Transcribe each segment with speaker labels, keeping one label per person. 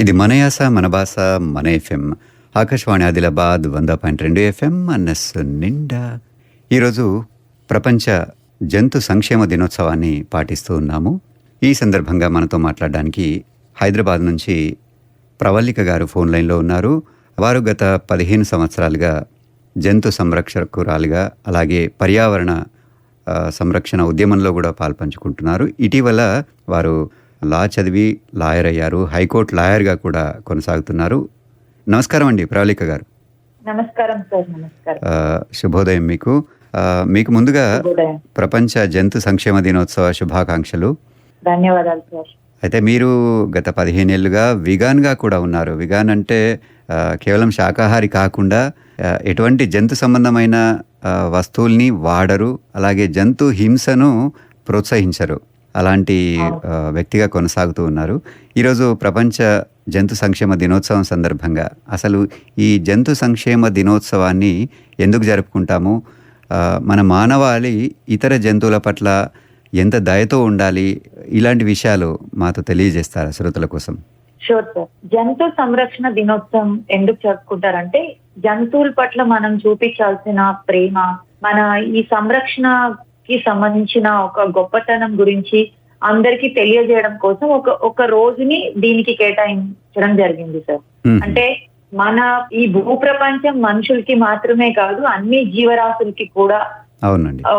Speaker 1: ఇది మన యాస మన భాష మన ఎఫ్ఎం. ఆకాశవాణి ఆదిలాబాద్ వంద పాయింట్ రెండు ఎఫ్ఎం మనస్సు నిండా. ఈరోజు ప్రపంచ జంతు సంక్షేమ దినోత్సవాన్ని పాటిస్తూ ఉన్నాము. ఈ సందర్భంగా మనతో మాట్లాడడానికి హైదరాబాద్ నుంచి ప్రవల్లిక గారు ఫోన్ లైన్లో ఉన్నారు. వారు గత పదిహేను సంవత్సరాలుగా జంతు సంరక్షకురాలుగా అలాగే పర్యావరణ సంరక్షణ ఉద్యమంలో కూడా పాల్పంచుకుంటున్నారు. ఇటీవల వారు లా చదివి లాయర్ అయ్యారు. హైకోర్టు లాయర్గా కూడా కొనసాగుతున్నారు. నమస్కారం అండి ప్రవళిక గారు.
Speaker 2: నమస్కారం సార్ నమస్కారం.
Speaker 1: శుభోదయం మీకు. మీకు ముందుగా ప్రపంచ జంతు సంక్షేమ దినోత్సవ శుభాకాంక్షలు.
Speaker 2: ధన్యవాదాలు సార్.
Speaker 1: అయితే మీరు గత పదిహేనేళ్ళుగా విగాన్గా కూడా ఉన్నారు. విగాన్ అంటే కేవలం శాకాహారి కాకుండా ఎటువంటి జంతు సంబంధమైన వస్తువుల్ని వాడరు. అలాగే జంతు హింసను ప్రోత్సహించరు. అలాంటి వ్యక్తిగా కొనసాగుతూ ఉన్నారు. ఈరోజు ప్రపంచ జంతు సంక్షేమ దినోత్సవం సందర్భంగా అసలు ఈ జంతు సంక్షేమ దినోత్సవాన్ని ఎందుకు జరుపుకుంటాము? మన మానవాళి ఇతర జంతువుల పట్ల ఎంత దయతో ఉండాలి? ఇలాంటి విషయాలు మాతో తెలియజేస్తారా శ్రోతల కోసం?
Speaker 2: షూర్ సార్ జంతు సంరక్షణ దినోత్సవం ఎందుకు జరుపుకుంటారంటే జంతువుల పట్ల మనం చూపించాల్సిన ప్రేమ మన ఈ సంరక్షణకి సంబంధించిన ఒక గొప్పతనం గురించి అందరికీ తెలియజేయడం కోసం ఒక ఒక రోజుని దీనికి కేటాయించడం జరిగింది సార్. అంటే మన ఈ భూ ప్రపంచం మనుషులకి మాత్రమే కాదు అన్ని జీవరాశులకి కూడా
Speaker 1: అవునండి.
Speaker 2: ఆ,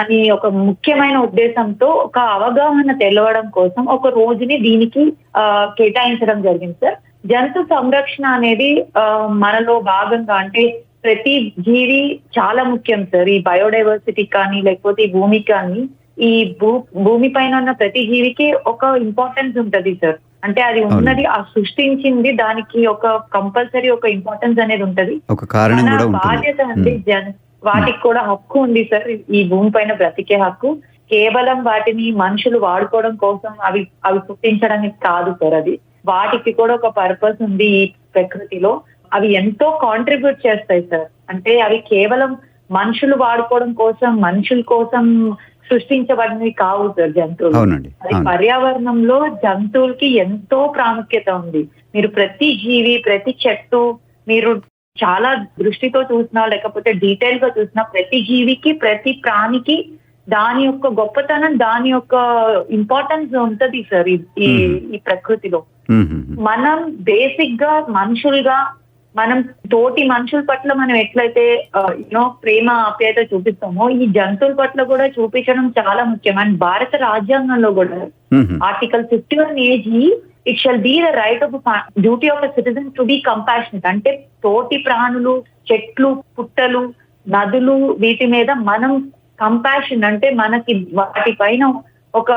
Speaker 2: అని ఒక ముఖ్యమైన ఉద్దేశంతో ఒక అవగాహన తెలవడం కోసం ఒక రోజుని దీనికి ఆ, కేటాయించడం జరిగింది సార్ జంతు సంరక్షణ అనేది మనలో భాగంగా అంటే ప్రతి జీవి చాలా ముఖ్యం సార్ ఈ బయోడైవర్సిటీ కానీ లేకపోతే ఈ భూమికి కానీ ఈ భూ భూమి పైన ఉన్న ప్రతి జీవికి ఒక ఇంపార్టెన్స్ ఉంటది సార్ అంటే అది ఉన్నది ఆ సృష్టించింది దానికి ఒక కంపల్సరీ ఒక ఇంపార్టెన్స్ అనేది ఉంటది.
Speaker 1: ఒక కారణం
Speaker 2: మన
Speaker 1: కూడా ఉంటుంది.
Speaker 2: బాధ్యత అండి జన్ వాటికి కూడా హక్కు ఉంది సార్ ఈ భూమి పైన బ్రతికే హక్కు. కేవలం వాటిని మనుషులు వాడుకోవడం కోసం అవి అవి పుట్టించడానికి కాదు సార్ అది. వాటికి కూడా ఒక పర్పస్ ఉంది ఈ ప్రకృతిలో. అవి ఎంతో కాంట్రిబ్యూట్ చేస్తాయి సార్ అంటే అవి కేవలం మనుషులు వాడుకోవడం కోసం మనుషుల కోసం సృష్టించబడినవి కావు సార్ జంతువులు.
Speaker 1: అవునండి
Speaker 2: అది పర్యావరణంలో జంతువులకి ఎంతో ప్రాముఖ్యత ఉంది. మీరు ప్రతి జీవి ప్రతి చెట్టు మీరు చాలా దృష్టితో చూసినా లేకపోతే డీటెయిల్గా చూసినా ప్రతి జీవికి ప్రతి ప్రాణికి దాని యొక్క గొప్పతనం దాని యొక్క ఇంపార్టెన్స్ ఉంటది సార్ ఈ ఈ- ప్రకృతిలో. మనం బేసిక్గా మనుషులుగా మనం తోటి మనుషుల పట్ల మనం ఎట్లయితే యూనో ప్రేమ ఆప్యాయత చూపిస్తామో ఈ జంతువుల పట్ల కూడా చూపించడం చాలా ముఖ్యం. అండ్ భారత రాజ్యాంగంలో కూడా. Article fifty one A G it shall be the right of duty of citizen to be compassionate అంటే తోటి ప్రాణులు చెట్లు పుట్టలు నదులు వీటి మీద మనం కంపాషన్ అంటే మనకి వాటి పైన ఒక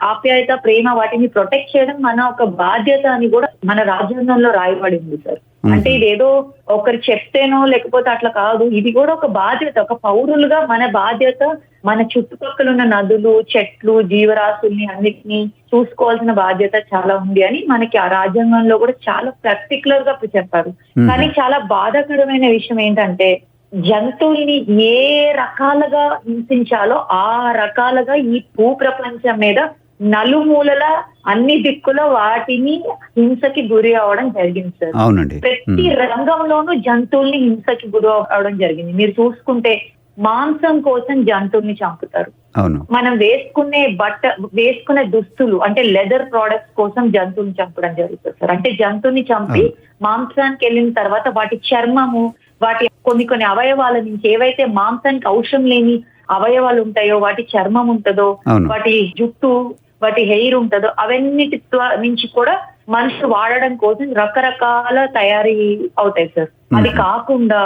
Speaker 2: ఆప్యాయత ప్రేమ వాటిని ప్రొటెక్ట్ చేయడం మన ఒక బాధ్యత అని కూడా మన రాజ్యాంగంలో రాయబడింది సార్. అంటే ఇదేదో ఒకరు చెప్తేనో లేకపోతే అట్లా కాదు. ఇది కూడా ఒక బాధ్యత ఒక పౌరులుగా మన బాధ్యత మన చుట్టుపక్కల ఉన్న నదులు చెట్లు జీవరాశుల్ని అన్నిటినీ చూసుకోవాల్సిన బాధ్యత చాలా ఉంది అని మనకి ఆ రాజ్యాంగంలో కూడా చాలా పర్టికులర్గా చెప్పారు. కానీ చాలా బాధాకరమైన విషయం ఏంటంటే జంతువుల్ని ఏ రకాలుగా హింసించాలో ఆ రకాలుగా ఈ భూ ప్రపంచం మీద నలుమూలల అన్ని దిక్కుల వాటిని హింసకి గురి అవడం జరిగింది సార్.
Speaker 1: అవునండి.
Speaker 2: ప్రతి రంగంలోనూ జంతువుల్ని హింసకి గురి అవడం జరిగింది. మీరు చూసుకుంటే మాంసం కోసం జంతువుల్ని చంపుతారు.
Speaker 1: అవును.
Speaker 2: మనం వేసుకునే బట్ట వేసుకునే దుస్తులు అంటే లెదర్ ప్రోడక్ట్స్ కోసం జంతువుని చంపడం జరుగుతుంది సార్. అంటే జంతువుని చంపి మాంసానికి వెళ్ళిన తర్వాత వాటి చర్మము వాటి కొన్ని కొన్ని అవయవాల నుంచి ఏవైతే మాంసానికి అవసరం లేని అవయవాలు ఉంటాయో వాటి చర్మం ఉంటుందో వాటి జుట్టు వాటి హెయిర్ ఉంటుందో అవన్నిటి నుంచి కూడా మనుషులు వాడడం కోసం రకరకాల తయారీ అవుతాయి సార్. అది. కాకుండా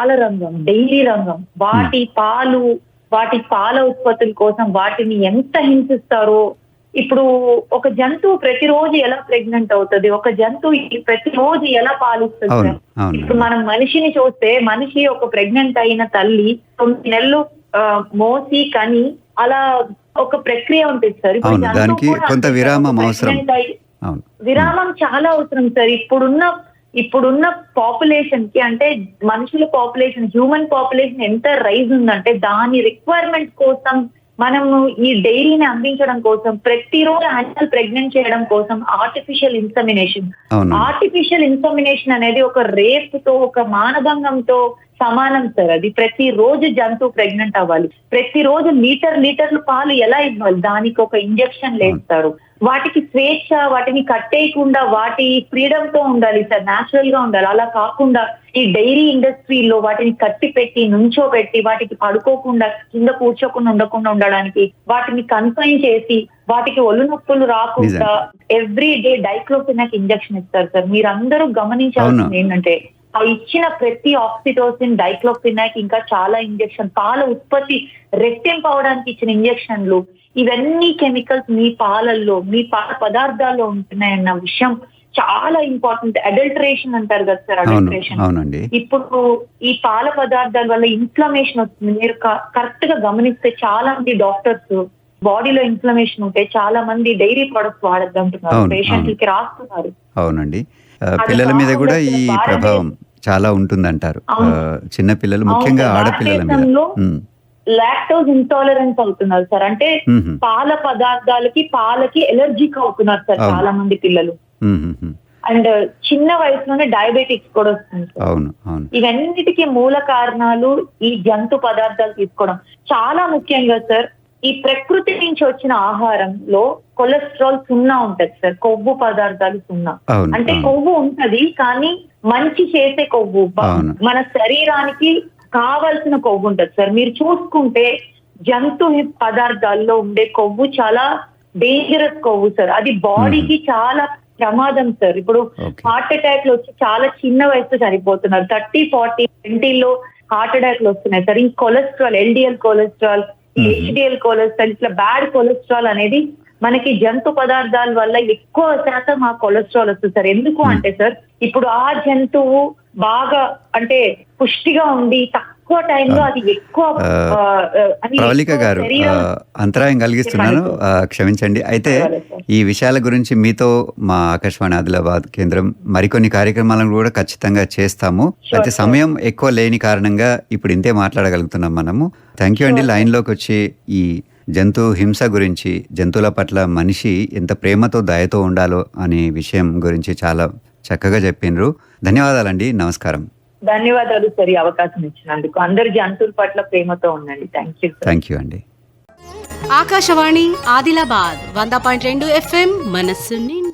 Speaker 2: పాల రంగం డైరీ రంగం వాటి పాలు వాటి పాల ఉత్పత్తుల కోసం వాటిని ఎంత హింసిస్తారో. ఇప్పుడు ఒక జంతువు ప్రతిరోజు ఎలా ప్రెగ్నెంట్ అవుతుంది? ఒక జంతువు ప్రతిరోజు ఎలా పాలిస్తుంది ఇప్పుడు మనం మనిషిని చూస్తే మనిషి ఒక ప్రెగ్నెంట్ అయిన తల్లి తొమ్మిది నెలలు మోసి కని అలా ఒక ప్రక్రియ ఉంటుంది సార్. ఇప్పుడు
Speaker 1: అవును, దానికి కొంత విరామం అవసరం. అవును.
Speaker 2: విరామం చాలా అవసరం సార్. ఇప్పుడున్న ఇప్పుడున్న పాపులేషన్కి అంటే మనుషుల పాపులేషన్ హ్యూమన్ పాపులేషన్ ఎంత రైజ్ ఉందంటే దాని రిక్వైర్మెంట్ కోసం మనము ఈ డైరీని అందించడం కోసం ప్రతిరోజు యానిమల్ ప్రెగ్నెంట్ చేయడం కోసం ఆర్టిఫిషియల్ ఇన్సమినేషన్ ఆర్టిఫిషియల్ ఇన్సమినేషన్ అనేది ఒక రేప్తో ఒక మానభంగంతో సమానం సార్. అది ప్రతి రోజు జంతువు ప్రెగ్నెంట్ అవ్వాలి. ప్రతి రోజు లీటర్ లీటర్లు పాలు ఎలా ఇవ్వాలి? దానికి ఒక ఇంజెక్షన్ లేస్తారు వాటికి స్వేచ్ఛ వాటిని కట్టేయకుండా వాటి ఫ్రీడమ్తో ఉండాలి సార్. న్యాచురల్గా ఉండాలి. అలా కాకుండా ఈ డైరీ ఇండస్ట్రీలో వాటిని కట్టి పెట్టి నుంచోబెట్టి వాటికి పడుకోకుండా కింద కూర్చోకుండా ఉండకుండా ఉండడానికి వాటిని కన్ఫైన్ చేసి వాటికి ఒళ్ళు నొప్పులు రాకుండా ఎవ్రీ డే డైక్లోఫినాక్ ఇంజెక్షన్ ఇస్తారు సార్. మీరందరూ గమనించాల్సింది. ఏంటంటే ఆ ఇచ్చిన ప్రతి ఆక్సిటోసిన్ డైక్లోఫినాక్ ఇంకా చాలా ఇంజెక్షన్ పాల ఉత్పత్తి రెట్టింపు అవడానికి ఇచ్చిన ఇంజెక్షన్లు ఇవన్నీ కెమికల్స్ మీ పాలల్లో మీ పాల పదార్థాల్లో ఉంటున్నాయన్న విషయం చాలా ఇంపార్టెంట్. అడల్టరేషన్ అంటారు కదా సార్ అడల్టరేషన్.
Speaker 1: అవునండి.
Speaker 2: ఇప్పుడు ఈ పాల పదార్థాల వల్ల ఇన్ఫ్లమేషన్ వస్తుంది. మీరు కరెక్ట్గా గమనిస్తే చాలా మంది డాక్టర్స్ బాడీలో ఇన్ఫ్లమేషన్ ఉంటే చాలా మంది డైరీ ప్రొడక్ట్స్ వాడద్దు అంటున్నారు
Speaker 1: అవును,
Speaker 2: పేషెంట్లకి రాస్తున్నారు.
Speaker 1: అవునండి. పిల్లల మీద కూడా ఈ ప్రభావం చాలా ఉంటుందంటారు. చిన్న పిల్లలు ముఖ్యంగా ఆడపిల్లల మీద.
Speaker 2: లాక్టోజ్ ఇంటాలరెన్స్ అవుతున్నారు సార్. అంటే పాల పదార్థాలకి పాలకి ఎలర్జీకి అవుతున్నారు సార్. చాలా మంది పిల్లలు. అండ్ చిన్న వయసులోనే డయాబెటిక్స్ కూడా వస్తుంది సార్.
Speaker 1: అవును అవును.
Speaker 2: ఇవన్నిటికీ మూల కారణాలు ఈ జంతు పదార్థాలు తీసుకోవడం. చాలా ముఖ్యంగా సార్ ఈ ప్రకృతి నుంచి వచ్చిన ఆహారంలో కొలెస్ట్రాల్ సున్నా ఉంటది సార్ కొవ్వు పదార్థాలు సున్నా. అంటే కొవ్వు ఉంటది కానీ మంచి చేసే కొవ్వు. మన శరీరానికి కావలసిన కొవ్వు ఉంటది సార్. మీరు చూసుకుంటే జంతు పదార్థాల్లో ఉండే కొవ్వు చాలా డేంజరస్ కొవ్వు సార్. అది బాడీకి చాలా ప్రమాదం సార్. ఇప్పుడు హార్ట్ అటాక్ వచ్చి చాలా చిన్న వయసులో చనిపోతున్నారు. థర్టీ ఫార్టీ ట్వంటీలో హార్ట్ అటాక్లు వస్తున్నాయి సార్. ఈ cholesterol LDL cholesterol. HDL cholesterol ఇట్లా బ్యాడ్ కొలెస్ట్రాల్ అనేది మనకి జంతు పదార్థాల వల్ల ఎక్కువ శాతం ఆ కొలెస్ట్రాల్ వస్తుంది సార్ ఎందుకు. అంటే సార్ ఇప్పుడు ఆ జంతువు బాగా అంటే పుష్టిగా ఉండి తక్కువ టైంలో అది ఎక్కువ
Speaker 1: ప్రవళిక
Speaker 2: ఎక్కువ
Speaker 1: గారు అంతరాయం కలిగిస్తున్నాను. క్షమించండి. అయితే. ఈ విషయాల గురించి మీతో మా ఆకాశవాణి ఆదిలాబాద్ కేంద్రం మరికొన్ని కార్యక్రమాలను కూడా ఖచ్చితంగా చేస్తాము. అయితే. సమయం ఎక్కువ లేని కారణంగా ఇప్పుడు ఇంతే మాట్లాడగలుగుతున్నాం మనము. థ్యాంక్ యూ అండి. లైన్లోకి వచ్చి ఈ జంతు హింస గురించి జంతువుల పట్ల మనిషి ఎంత ప్రేమతో దయతో ఉండాలో అనే విషయం గురించి చాలా చక్కగా చెప్పిండ్రు ధన్యవాదాలండి. నమస్కారం.
Speaker 2: ధన్యవాదాలు సార్ ఈ అవకాశం ఇచ్చినందుకు. అందరి జంతువుల పట్ల ప్రేమతో ఉండండి. థ్యాంక్ యూ
Speaker 1: థ్యాంక్ యూ అండి.
Speaker 3: ఆకాశవాణి ఆదిలాబాద్ వంద పాయింట్ రెండు ఎఫ్ఎం మనస్సు నిండా.